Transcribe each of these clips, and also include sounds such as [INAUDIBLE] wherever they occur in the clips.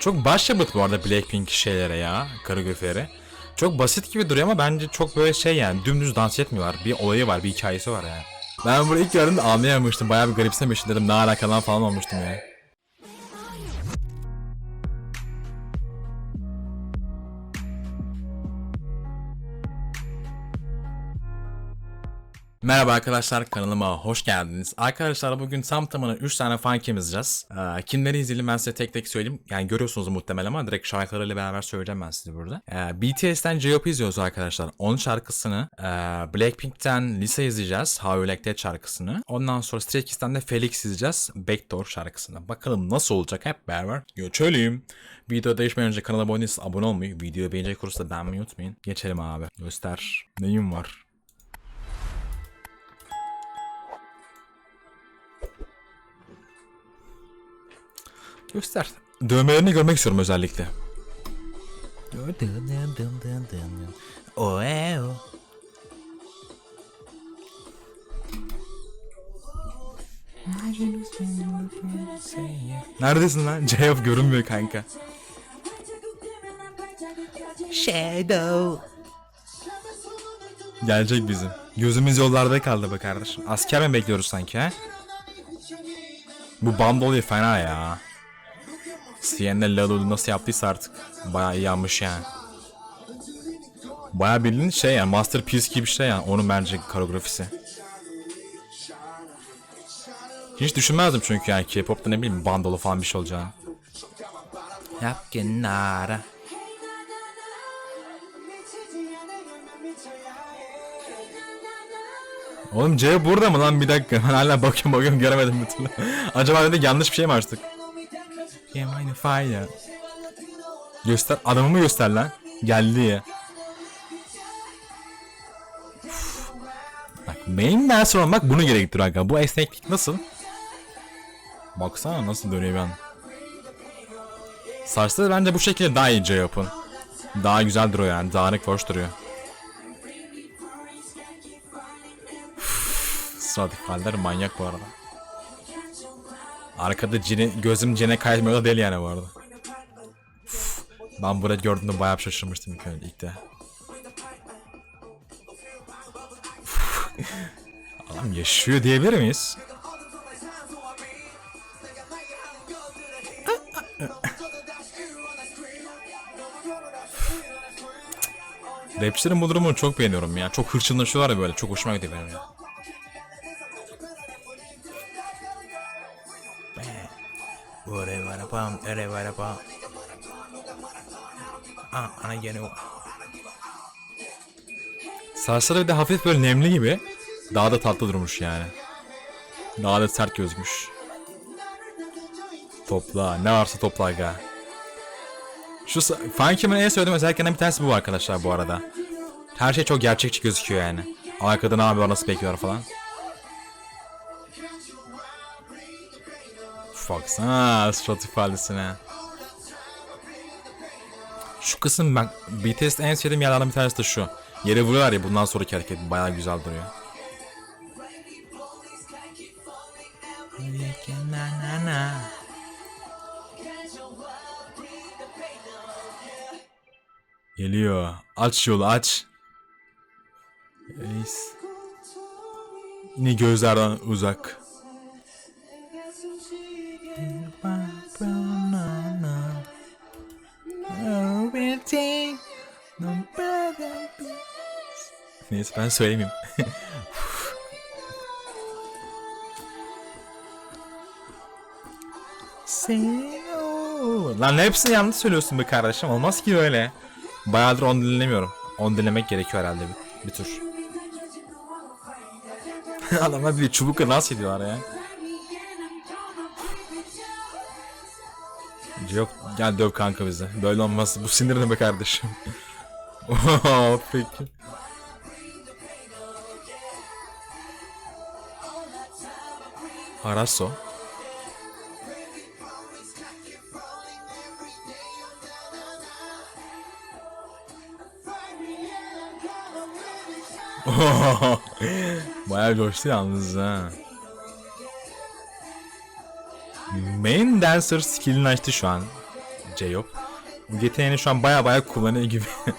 çok başyapıt bu arada Blackpink şeylere ya. Koreografileri. Çok basit gibi duruyor ama bence çok böyle şey yani dümdüz dans etmiyorlar. Bir olayı var, bir hikayesi var yani. Ben bunu ilk gördüğümde anlayamamıştım. Bayağı bir garipsemiştim dedim. Ne alakalı lan falan olmuştum ya. Merhaba arkadaşlar kanalıma hoş geldiniz. Arkadaşlar bugün tam tamına 3 tane fan cam izleyeceğiz. Ee, kimleri izleyelim ben size tek tek söyleyeyim. Yani görüyorsunuz muhtemelen ama direkt şarkılarıyla beraber söyleyeceğim ben size burada. Ee, BTS'ten J-Hope izliyoruz arkadaşlar. 10 şarkısını. Ee, Blackpink'ten Lisa izleyeceğiz. How You Like That şarkısını. Ondan sonra Stray Kids'ten de Felix izleyeceğiz. Backdoor şarkısını. Bakalım nasıl olacak hep beraber geçelim. Video değişmeden önce kanala abone abone olmayı, videoyu beğenecek olursa beğenmeyi unutmayın. Geçelim abi. Göster. Neyim var? Göster. Dövmelerini görmek istiyorum özellikle. Neredesin lan? [LAUGHS] Cevap görünmüyor kanka. Shadow. Gelecek bizim. Gözümüz yollarda kaldı be kardeşim. Asker mi bekliyoruz sanki ha? Bu bandoluyu fena ya. CN'de Lalo'yu nasıl yaptıysa artık bayağı iyi yapmış yani. Bayağı bildiğin şey yani masterpiece gibi bir şey yani onun bence koreografisi. Hiç düşünmezdim çünkü yani K-pop'ta ne bileyim bandolu falan bir şey olacağını. Yap kenara. Oğlum C burada mı lan bir dakika ben hala bakıyorum bakıyorum göremedim türlü. [LAUGHS] Acaba dedik yanlış bir şey mi açtık? Yeah, mine fire. Göster adamımı göster lan. Geldi ya. Uf. Bak main dancer olmak bunu gerektiriyor aga. Bu esneklik nasıl? Baksana nasıl dönüyor ben. Saçları bence bu şekilde daha iyice yapın. Daha güzel duruyor yani. Dağınık hoş duruyor. Stradivaller manyak bu arada. Arkada cini, gözüm cine kaymıyor da değil yani bu arada. Uf, ben burada gördüğümde bayağı şaşırmıştım ilk önce ilk [LAUGHS] Adam yaşıyor diyebilir miyiz? Rapçilerin bu durumunu çok beğeniyorum ya. Çok hırçınlaşıyorlar ya böyle. Çok hoşuma gidiyor benim ya. Pam, whatever pam. Ah, ana gene o. Saçları bir de hafif böyle nemli gibi. Daha da tatlı durmuş yani. Daha da sert gözmüş. Topla. Ne varsa topla aga. Şu Funky'min en söylediğim özelliklerinden bir tanesi bu arkadaşlar bu arada. Her şey çok gerçekçi gözüküyor yani. Arkada ne yapıyor nasıl bekliyor falan. Uf, Baksana surat ifadesine. Şu kısım ben BTS'de en sevdiğim yerlerden bir tanesi de şu. Yere vuruyorlar ya bundan sonraki hareket bayağı güzel duruyor. Geliyor. Aç yolu aç. Reis. Yine gözlerden uzak. Neyse ben söylemeyeyim. [LAUGHS] Lan hepsini yanlış söylüyorsun be kardeşim. Olmaz ki böyle. Bayağıdır on dinlemiyorum. On dinlemek gerekiyor herhalde bir, bir tur. [LAUGHS] Adamlar bir çubukla nasıl ediyorlar ya. Yok gel döv kanka bize. Böyle olmaz. Bu sinir be kardeşim. [LAUGHS] Peki. Harasso. [LAUGHS] Bayağı coştu yalnız ha. Main Dancer skillini açtı şu an. J-Hop. Bu yeteneğini şu an baya baya kullanıyor gibi. [LAUGHS]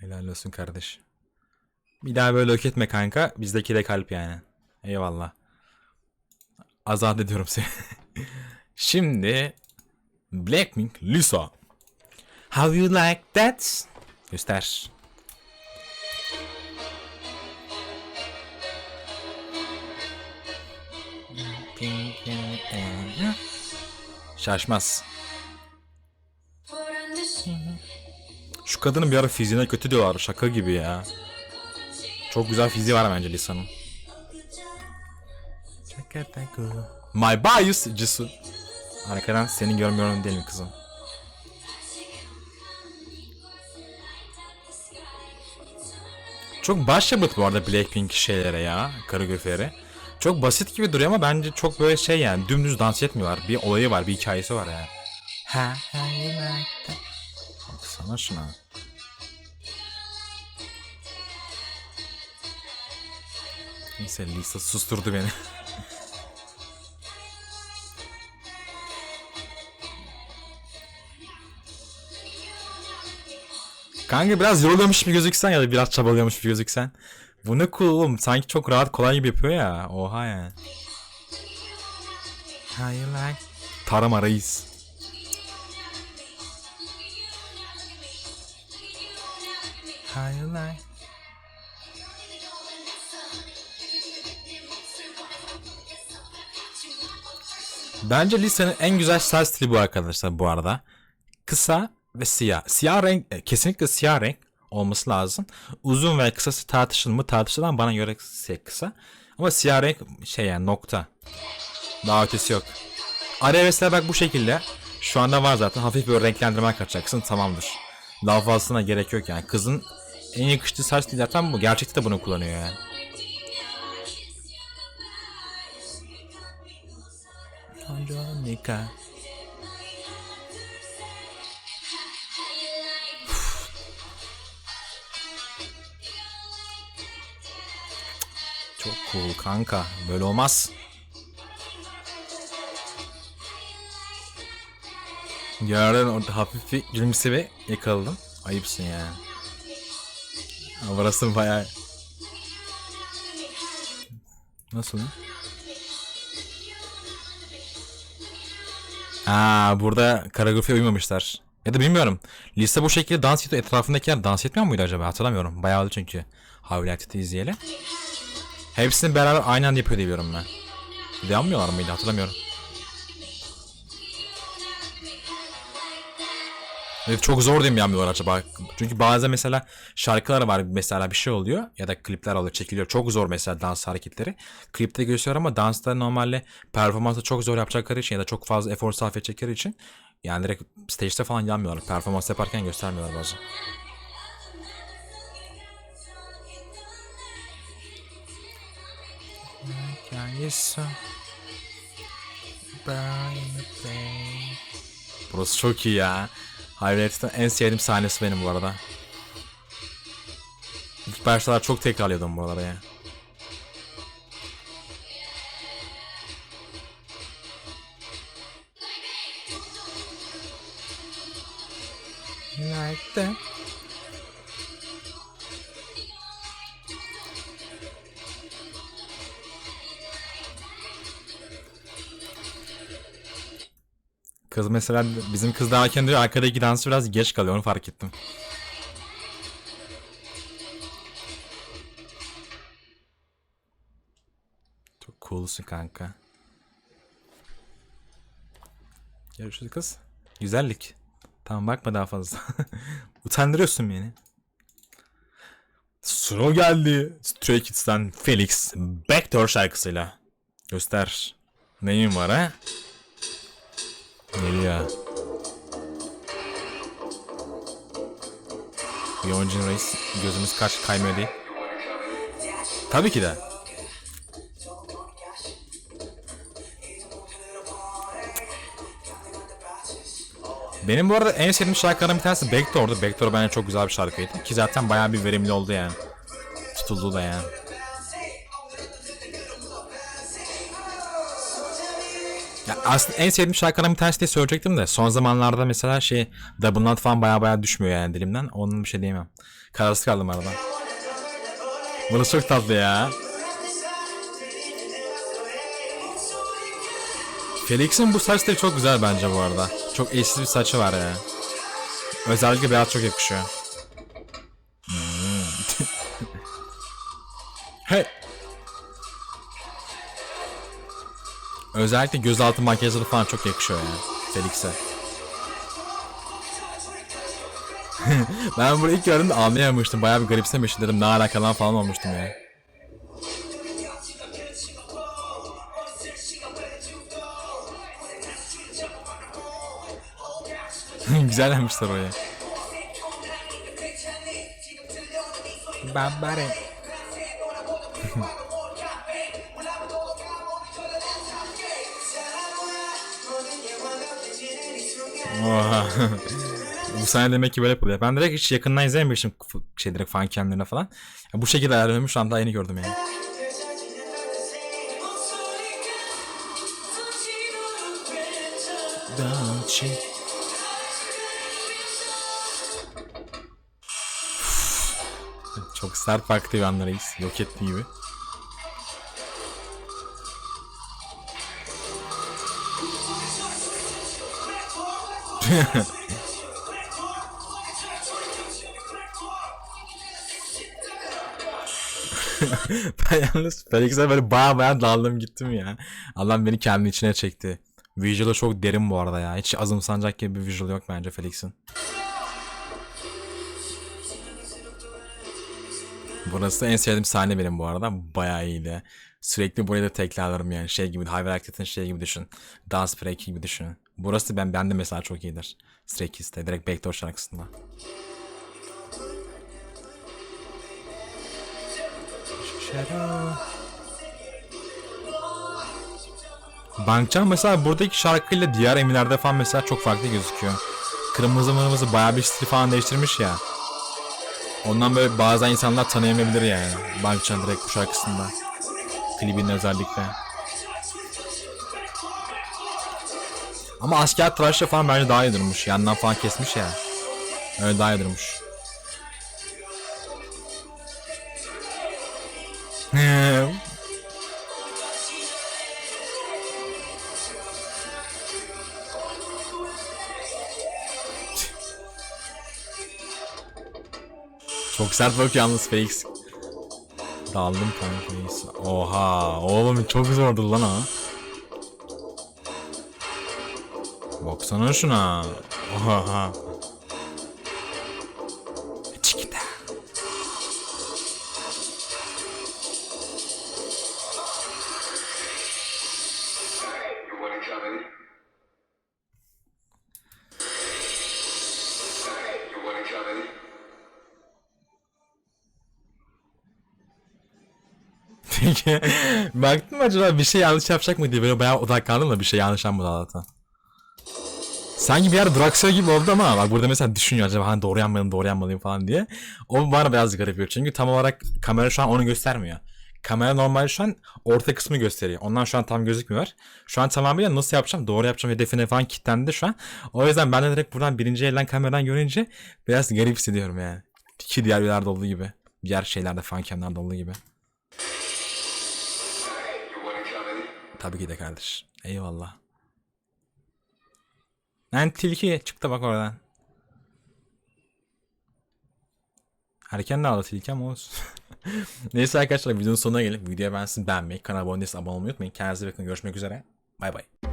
Helal olsun kardeş. Bir daha böyle yok etme kanka. Bizdeki de kalp yani. Eyvallah. Azat ediyorum seni. [LAUGHS] Şimdi Blackpink Lisa. How you like that? Göster. Şaşmaz. Şu kadının bir ara fiziğine kötü diyorlar. Şaka gibi ya. Çok güzel fiziği var bence Lisa'nın. My bias Jisoo. Arkadan seni görmüyorum değil mi kızım? Çok başyapıt bu arada Blackpink şeylere ya, koreografileri. Çok basit gibi duruyor ama bence çok böyle şey yani dümdüz dans etmiyorlar. Bir olayı var, bir hikayesi var ya. Ha, ha. Baksana şuna. Neyse Lisa susturdu beni. [LAUGHS] Kanka biraz yoruluyormuş gibi gözüksen ya da biraz çabalıyormuş gibi gözüksen. Bu ne cool oğlum. Sanki çok rahat kolay gibi yapıyor ya. Oha. How you like? Tarama reis. You like? Bence Lisa'nın en güzel style stili bu arkadaşlar bu arada. Kısa ve siyah. Siyah renk e, kesinlikle siyah renk olması lazım. Uzun ve kısası tartışılır mı? Tartışılan bana göre kısa. Ama siyah renk şey yani nokta. Daha ötesi yok. Mesela bak bu şekilde. Şu anda var zaten. Hafif bir renklendirme kaçacaksın tamamdır. Daha fazlasına gerek yok yani. Kızın en yakıştığı saç stili zaten bu. Gerçekte de bunu kullanıyor yani. Monica. Çok cool kanka. Böyle olmaz. Yarın orada hafif bir gülümseme yakaladım. Ayıpsın ya. Ama Burası bayağı... Nasıl? Aa burada koreografiye uymamışlar. Ya da bilmiyorum. Lise bu şekilde dans ediyor. Etrafındakiler dans etmiyor muydu acaba? Hatırlamıyorum. Bayağı oldu çünkü. Havlatit'i izleyeli. Hepsini beraber aynı anda yapıyor diye ben. Yanmıyorlar mıydı? Hatırlamıyorum. Çok zor diye mi yanmıyorlar acaba? Çünkü bazen mesela şarkılar var mesela bir şey oluyor ya da klipler oluyor çekiliyor. Çok zor mesela dans hareketleri. Klipte gösteriyor ama dansta normalde performansta çok zor yapacakları için ya da çok fazla efor sarf edecekleri için yani direkt stage'de falan yanmıyorlar. Performans yaparken göstermiyorlar bazen. Burası çok iyi ya. Hayret'ten en sevdiğim sahnesi benim bu arada. İlk başlar çok tekrarlıyordum buralara ya. Like that. Kız mesela bizim kız daha diyor arkadaki dansı biraz geç kalıyor onu fark ettim. Çok coolsun kanka. Görüşürüz kız. Güzellik. Tamam bakma daha fazla. [LAUGHS] Utandırıyorsun beni. Sıra geldi. Stray Kids'ten Felix Backdoor şarkısıyla. Göster. Neyin var ha? Geliyor. Yoncun Reis gözümüz kaç kaymıyor değil. Tabii ki de. Benim bu arada en sevdiğim şarkılardan bir tanesi Backdoor'du. Backdoor bence çok güzel bir şarkıydı. Ki zaten bayağı bir verimli oldu yani. Tutuldu da yani. Ya aslında en sevdiğim şarkılardan bir tanesi diye söyleyecektim de son zamanlarda mesela şey Double Knot falan baya baya düşmüyor yani dilimden. Onun bir şey diyemem. Kararsız kaldım arada. Burası çok tatlı ya. Felix'in bu saçları çok güzel bence bu arada. Çok eşsiz bir saçı var ya. Özellikle beyaz çok yakışıyor. Özellikle gözaltı makyajları falan çok yakışıyor ya Felix'e. [LAUGHS] ben bunu ilk gördüğümde anlayamamıştım. Bayağı bir garipsemiştim dedim. Ne alaka lan falan olmuştum ya. [LAUGHS] Güzel yapmışlar oraya. Bambare. [LAUGHS] Oha. bu sahne demek ki böyle yapılıyor. Ben direkt hiç yakından izlememiştim şey direkt fan camlerine falan. Ya bu şekilde ayarlanmış şu an daha yeni gördüm yani. Çok sert baktı yanlarıyız. Yok etti gibi. [LAUGHS] ben yalnız Felix'e böyle baya baya daldım gittim ya. Allah beni kendi içine çekti. Visual'ı çok derin bu arada ya. Hiç azımsanacak gibi bir visual yok bence Felix'in. Burası en sevdiğim sahne benim bu arada. Bayağı iyiydi. Sürekli burayı da tekrarlarım yani. Şey gibi, Hyperactive'ın şey gibi düşün. Dance Break gibi düşün. Burası ben bende mesela çok iyidir. Stray Kids'te. Direkt Backdoor şarkısında. Bankcan mesela buradaki şarkıyla diğer emirlerde falan mesela çok farklı gözüküyor. Kırmızı mırmızı bayağı bir stili falan değiştirmiş ya. Ondan böyle bazen insanlar tanıyamayabilir yani. Bankcan direkt bu şarkısında. Klibinde özellikle. Ama asker tıraşla falan bence daha iyi durmuş. Yandan falan kesmiş ya. Öyle daha iyi durmuş. Çok sert bakıyor yalnız Felix. Daldım kanka. Oha oğlum çok zordu lan o. Baksana şuna. Oha. Çikita. Peki [LAUGHS] baktın mı acaba bir şey yanlış yapacak mı diye böyle bayağı odaklandım da bir şey yanlış yapmadı Allah'tan. Sanki bir yer duraksıyor gibi oldu ama bak burada mesela düşünüyor acaba hani doğru yanmalıyım doğru yanmalıyım falan diye. O bana biraz garip yapıyor çünkü tam olarak kamera şu an onu göstermiyor. Kamera normal şu an orta kısmı gösteriyor. Ondan şu an tam gözükmüyor. Şu an tamamıyla nasıl yapacağım doğru yapacağım hedefine falan kilitlendi şu an. O yüzden ben de direkt buradan birinci elden kameradan görünce biraz garip hissediyorum yani. Ki diğer yerlerde olduğu gibi. Diğer şeylerde fan camlerde olduğu gibi. Tabii ki de kardeş. Eyvallah. Lan tilki çıktı bak oradan. Erken de aldı tilki ama olsun. [LAUGHS] Neyse arkadaşlar videonun sonuna gelip videoya ben sizi beğenmeyi, kanala abone abone olmayı unutmayın. Kendinize bakın. Görüşmek üzere. Bay bay.